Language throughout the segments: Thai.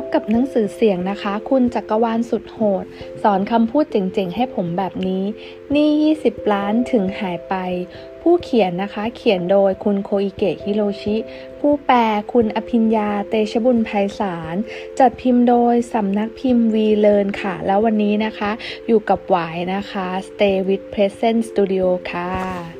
บกับหนังสือเสียงนะคะ คุณจักรวาลสุดโหด สอนคำพูดเจ๋งๆ ให้ผมแบบนี้ นี่ 20 ล้านถึงหายไป ผู้เขียนนะคะ เขียนโดยคุณโคอิเกะฮิโรชิ ผู้แปลคุณอภิญญาเตชบุญไพศาล จัดพิมพ์โดยสำนักพิมพ์วีเลินค่ะ แล้ววันนี้นะคะ อยู่กับหวายนะคะ Stay with Present Studio ค่ะ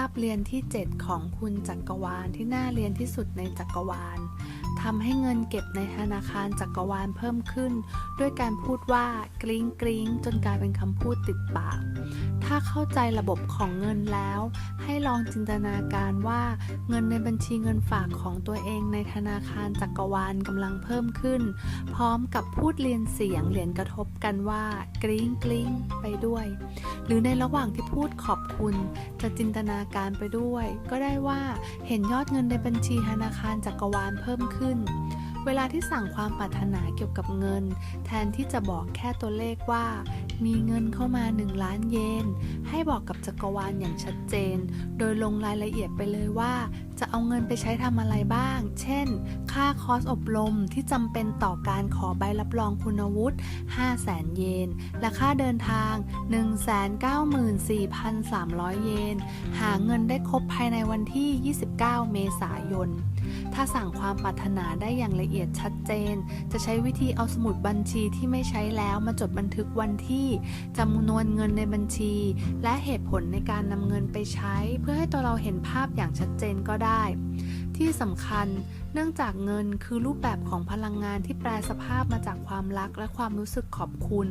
าบเรียนที่ 7 ของคุณจักรวาลที่น่าเรียนที่สุดในจักรวาลทำให้เงินเก็บในธนาคารจักรวาลเพิ่มขึ้น ด้วยการพูดว่ากริ้งกริ้งจนกลายเป็นคำพูดติดปาก ถ้าเข้าใจระบบของเงินแล้ว ให้ลองจินตนาการว่าเงินในบัญชีเงินฝากของตัวเองในธนาคารจักรวาลกำลังเพิ่มขึ้น พร้อมกับพูดเรียนเสียงเหรียญกระทบกันว่ากริ้งกริ้งไปด้วย หรือในระหว่างที่พูดขอบคุณ จะจินตนาการไปด้วย ก็ได้ว่าเห็นยอดเงินในบัญชีธนาคารจักรวาลเพิ่มขึ้นเวลาที่สั่งความปรารถนาเกี่ยวกับเงิน แทนที่จะบอกแค่ตัวเลขว่า มีเงินเข้ามา 1 ล้านเยน ให้บอกกับจักรวาลอย่างชัดเจน โดยลงรายละเอียดไปเลยว่า จะเอาเงินไปใช้ทำอะไรบ้าง เช่น ค่าคอร์สอบรมที่จำเป็นต่อการขอใบรับรองคุณวุฒิ 500,000 เยน และค่าเดินทาง 194,300 เยน หาเงินได้ครบภายในวันที่ 29 เมษายน ถ้าสั่งความปรารถนาได้อย่างละเอียดชัดเจน จะใช้วิธีเอาสมุดบัญชีที่ไม่ใช้แล้วมาจดบันทึกวันที่จำนวนเงินในบัญชี และเหตุผลในการนำเงินไปใช้ เพื่อให้ตัวเราเห็นภาพอย่างชัดเจนก็ได้ ที่สำคัญเนื่องจากเงินคือรูปแบบของพลังงานที่แปลสภาพมาจากความรักและความรู้สึกขอบคุณ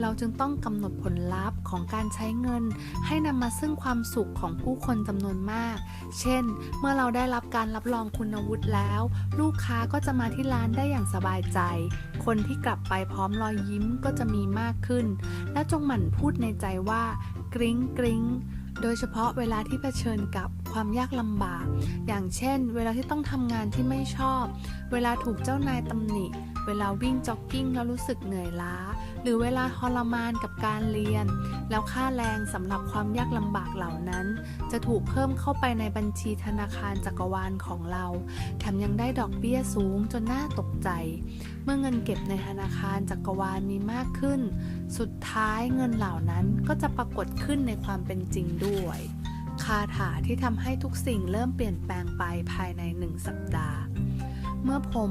เราจึงต้องกำหนดผลลัพธ์ของการใช้เงิน ให้นำมาซึ่งความสุขของผู้คนจำนวนมาก เช่น เมื่อเราได้รับการรับรองคุณวุฒิแล้ว ลูกค้าก็จะมาที่ร้านได้อย่างสบายใจ คนที่กลับไปพร้อมรอยยิ้มก็จะมีมากขึ้น และจงหมั่นพูดในใจว่ากริ้งกริ้ง โดยเฉพาะเวลาที่เผชิญกับความยากลำบาก อย่างเช่น เวลาที่ต้องทำงานที่ไม่ชอบ เวลาถูกเจ้านายตำหนิ เวลาวิ่งจ็อกกิ้งแล้วรู้สึกเหนื่อยล้า หรือเวลาทรมานกับการเรียน แล้วค่าแรงสำหรับความยากลำบากเหล่านั้น จะถูกเพิ่มเข้าไปในบัญชีธนาคารจักรวาลของเรา แถมยังได้ดอกเบี้ยสูงจนน่าตกใจ เมื่อเงินเก็บในธนาคารจักรวาลมีมากขึ้น สุดท้ายเงินเหล่านั้นก็จะปรากฏขึ้นในความเป็นจริงด้วยคาถาที่ทำให้ทุกสิ่งเริ่มเปลี่ยนแปลงไปภายในหนึ่งสัปดาห์ เมื่อผม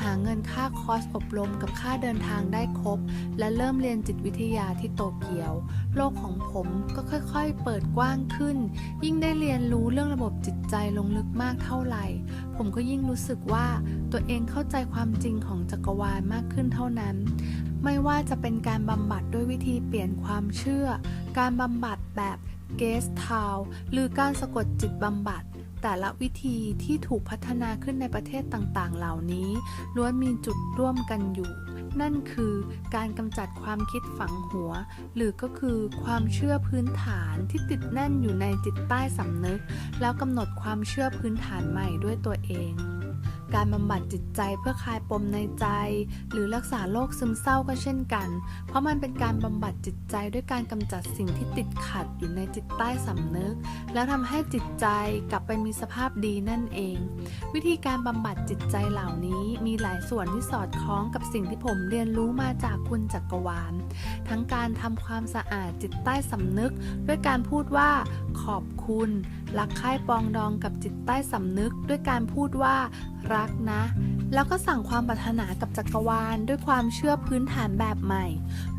หาเงินค่าคอร์สอบรมกับค่าเดินทางได้ครบ และเริ่มเรียนจิตวิทยาที่โตเกียว โลกของผมก็ค่อยๆ เปิดกว้างขึ้น ยิ่งได้เรียนรู้เรื่องระบบจิตใจลงลึกมากเท่าไหร่ ผมก็ยิ่งรู้สึกว่าตัวเองเข้าใจความจริงของจักรวาลมากขึ้นเท่านั้น ไม่ว่าจะเป็นการบำบัดด้วยวิธีเปลี่ยนความเชื่อ การบำบัดแบบเกสทาวหรือการสะกดจิตบำบัด แต่ละวิธีที่ถูกพัฒนาขึ้นในประเทศต่างๆ เหล่านี้ล้วนมีจุดร่วมกันอยู่ นั่นคือการกำจัดความคิดฝังหัว หรือก็คือความเชื่อพื้นฐานที่ติดแน่นอยู่ในจิตใต้สำนึก แล้วกำหนดความเชื่อพื้นฐานใหม่ด้วยตัวเอง การบำบัดจิตใจเพื่อคลายปมในใจ หรือรักษาโรคซึมเศร้าก็เช่นกัน เพราะมันเป็นการบำบัดจิตใจด้วยการกำจัดสิ่งที่ติดขัดอยู่ในจิตใต้สำนึก แล้วทำให้จิตใจกลับไปมีสภาพดีนั่นเอง วิธีการบำบัดจิตใจเหล่านี้มีหลายส่วนที่สอดคล้องกับสิ่งที่ผมเรียนรู้มาจากคุณจักรวาล ทั้งการทำความสะอาดจิตใต้สำนึก ด้วยการพูดว่า ขอบคุณ รักใคร่ปองดองกับจิตใต้สำนึกด้วยการพูดว่ารักนะ แล้วก็สั่งความปรารถนากับจักรวาลด้วยความเชื่อพื้นฐานแบบใหม่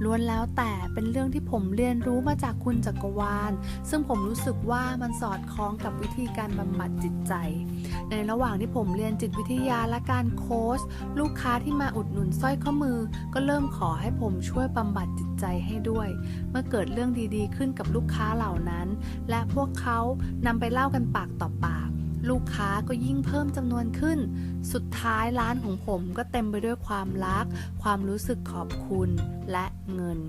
ล้วนแล้วแต่เป็นเรื่องที่ผมเรียนรู้มาจากคุณจักรวาล ซึ่งผมรู้สึกว่ามันสอดคล้องกับวิธีการบำบัดจิตใจ ในระหว่างที่ผมเรียนจิตวิทยาและการโค้ชลูกค้าที่มาอุดหนุนสร้อยข้อมือ ก็เริ่มขอให้ผมช่วยบำบัดจิตใจให้ด้วย เมื่อเกิดเรื่องดีๆ ขึ้นกับลูกค้าเหล่านั้น และพวกเขานำไปเล่ากันปากต่อปาก ลูกค้าก็ยิ่งเพิ่มจำนวนขึ้น สุดท้ายร้านของผมก็เต็มไปด้วยความรัก ความรู้สึกขอบคุณและเงิน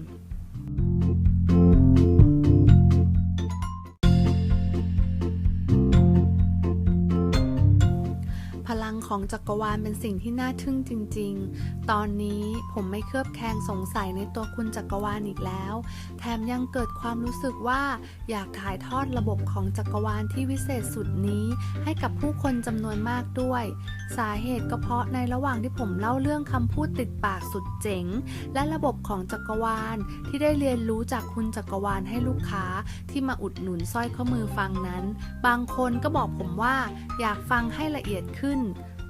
ลังของจักรวาลเป็นสิ่งที่น่าทึ่งจริง ๆ ตอนนี้ผมไม่เคลือบแคลงสงสัยในตัวคุณจักรวาลอีกแล้ว แถมยังเกิดความรู้สึกว่าอยากถ่ายทอดระบบของจักรวาลที่วิเศษสุดนี้ ให้กับผู้คนจำนวนมากด้วย สาเหตุก็เพราะในระหว่างที่ผมเล่าเรื่องคำพูดติดปากสุดเจ๋ง และระบบของจักรวาลที่ได้เรียนรู้จากคุณจักรวาลให้ลูกค้าที่มาอุดหนุนสร้อยข้อมือฟังนั้น บางคนก็บอกผมว่าอยากฟังให้ละเอียดขึ้น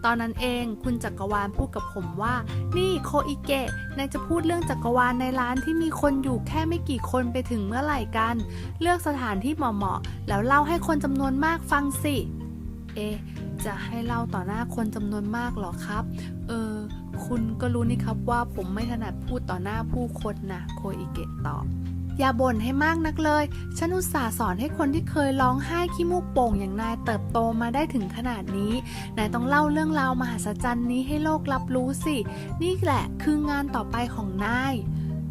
ตอนนั้นเองคุณจักรวาลพูดกับผมว่า นี่โคอิเกะนายจะพูดเรื่องจักรวาลในร้านที่มีคนอยู่แค่ไม่กี่คนไปถึงเมื่อไหร่กัน เลือกสถานที่เหมาะๆแล้วเล่าให้คนจำนวนมากฟังสิ เอ จะให้เล่าต่อหน้าคนจำนวนมากเหรอครับ เออ คุณก็รู้นี่ครับว่าผมไม่ถนัดพูดต่อหน้าผู้คนนะโคอิเกะตอบ อย่าบ่นให้มากนักเลย ฉันอุตส่าห์สอนให้คนที่เคยร้องไห้ขี้มูกโป่งอย่างนายเติบโตมาได้ถึงขนาดนี้ นายต้องเล่าเรื่องราวมหัศจรรย์นี้ให้โลกรับรู้สิ นี่แหละคืองานต่อไปของนาย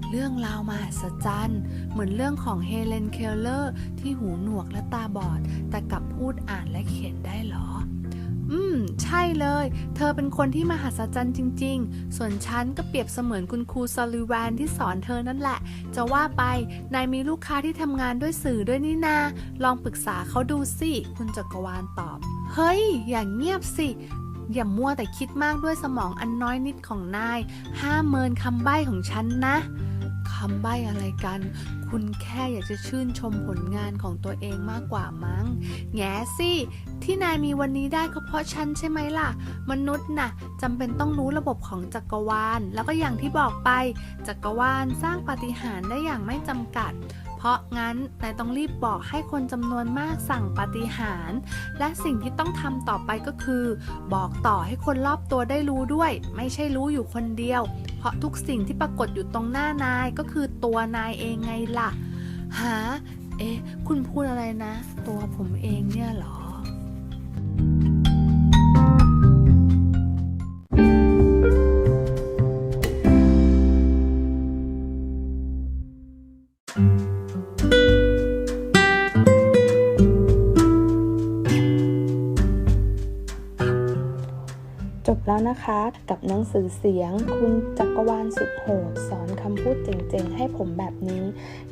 เรื่องราวมหัศจรรย์เหมือนเรื่องของเฮเลนเคลเลอร์ที่หูหนวกและตาบอด แต่กลับพูดอ่านและเขียนได้เหรอ ใช่เลย เธอเป็นคนที่มหัศจรรย์จริง ๆ ส่วนฉันก็เปรียบเสมือนคุณครูซอลิแวนที่สอนเธอนั่นแหละ จะว่าไป นายมีลูกค้าที่ทำงานด้วยสื่อด้วยนี่นา ลองปรึกษาเขาดูสิ คุณจักรวาลตอบ เฮ้ย อย่างเงียบสิอย่ามัวแต่คิดมากด้วยสมองอันน้อยนิดของนาย ห้ามเมินคำใบ้ของฉันนะ คำใบ้อะไรกัน คุณแค่อยากจะชื่นชมผลงานของตัวเองมากกว่ามั้ง แง่สิ ที่นายมีวันนี้ได้ก็เพราะฉันใช่ไหมล่ะ มนุษย์น่ะจำเป็นต้องรู้ระบบของจักรวาล แล้วก็อย่างที่บอกไป จักรวาลสร้างปาฏิหาริย์ได้อย่างไม่จำกัด เพราะงั้นนายต้องรีบบอกให้คนจำนวนมากสั่งปาฏิหาริย์และสิ่งที่ต้องทำต่อไปก็คือ บอกต่อให้คนรอบตัวได้รู้ด้วย ไม่ใช่รู้อยู่คนเดียว เพราะทุกสิ่งที่ปรากฏอยู่ตรงหน้านายก็คือตัวนายเองไงล่ะหาเอ๊ะ คุณพูดอะไรนะ ตัวผมเองเนี่ยหรอ แล้วนะคะ กับหนังสือเสียง คุณจักรวาลสุดโหด สอนคำพูดเจ๋งๆ ให้ผมแบบนี้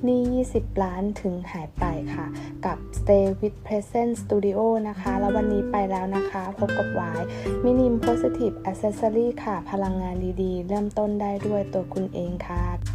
นี่ 20 ล้านถึงหายไปค่ะ กับ Stay with Present Studio นะคะ แล้ววันนี้ไปแล้วนะคะ พบกับวายมินิม Positive Accessory ค่ะ พลังงานดีๆ เริ่มต้นได้ด้วยตัวคุณเองค่ะ